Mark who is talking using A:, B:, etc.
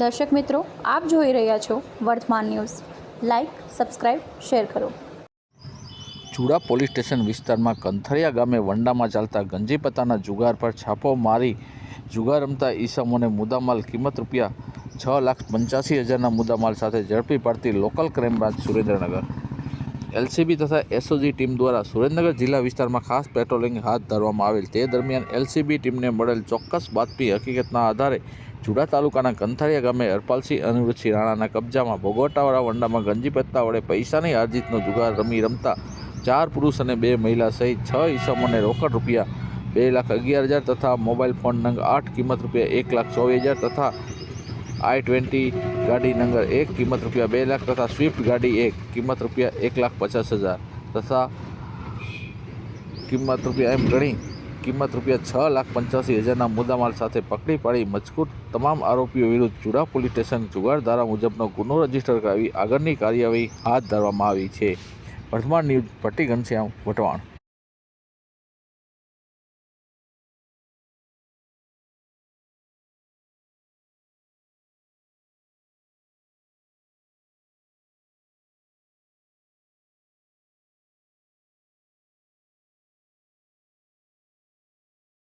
A: દર્શક મિત્રો, આપ જોઈ રહ્યા છો વર્તમાન ન્યૂઝ. લાઇક સબસ્ક્રાઇબ શેર કરો.
B: ચુડા પોલીસ સ્ટેશન વિસ્તારમાં કંથરિયા ગામે વંડામાં ચાલતા ગંજીપત્તાના જુગાર પર છાપો મારી જુગાર રમતા ઈસમોને મુદ્દામાલ કિંમત રૂપિયા છ લાખ પંચ્યાસી હજારના મુદ્દામાલ સાથે ઝડપી પાડતી local crime branch Surendranagar. LCB તથા એસઓજી ટીમ દ્વારા સુરેન્દ્રનગર જિલ્લા વિસ્તારમાં ખાસ પેટ્રોલિંગ હાથ ધરવામાં આવેલ. તે દરમિયાન એલસીબી ટીમને મળેલ ચોક્કસ બાતમી હકીકતના આધારે જુડા તાલુકાના કંથારિયા ગામે હરપાલસિંહ અનિરુદ્ધસિંહ રાણાના કબજામાં ભોગવટાવાળા વંડામાં ગંજી પત્તા વડે પૈસાની હારજીતનો જુગાર રમી રમતા ચાર પુરુષ અને બે મહિલા સહિત છ ઈસમોને રોકડ રૂપિયા બે લાખ અગિયાર હજાર તથા મોબાઈલ ફોન નંગ આઠ કિંમત રૂપિયા એક લાખ ચોવીસ હજાર તથા આઈ ટ્વેન્ટી ગાડી નંબર એક કિંમત રૂપિયા બે લાખ તથા સ્વિફ્ટ ગાડી એક કિંમત રૂપિયા એક લાખ પચાસ હજાર તથા કિંમત રૂપિયા એમ ગણી કિંમત રૂપિયા છ લાખ પંચ્યાસી હજારના મુદ્દામાલ સાથે પકડી પાડી મજકૂર તમામ આરોપીઓ વિરુદ્ધ ચુડા પોલીસ સ્ટેશન જુગાર ધારા મુજબનો ગુનો રજિસ્ટર કરાવી આગળની કાર્યવાહી હાથ ધરવામાં આવી છે. વર્ધમાન ન્યૂઝ, ભટ્ટી ઘનશ્યામ વટવાણ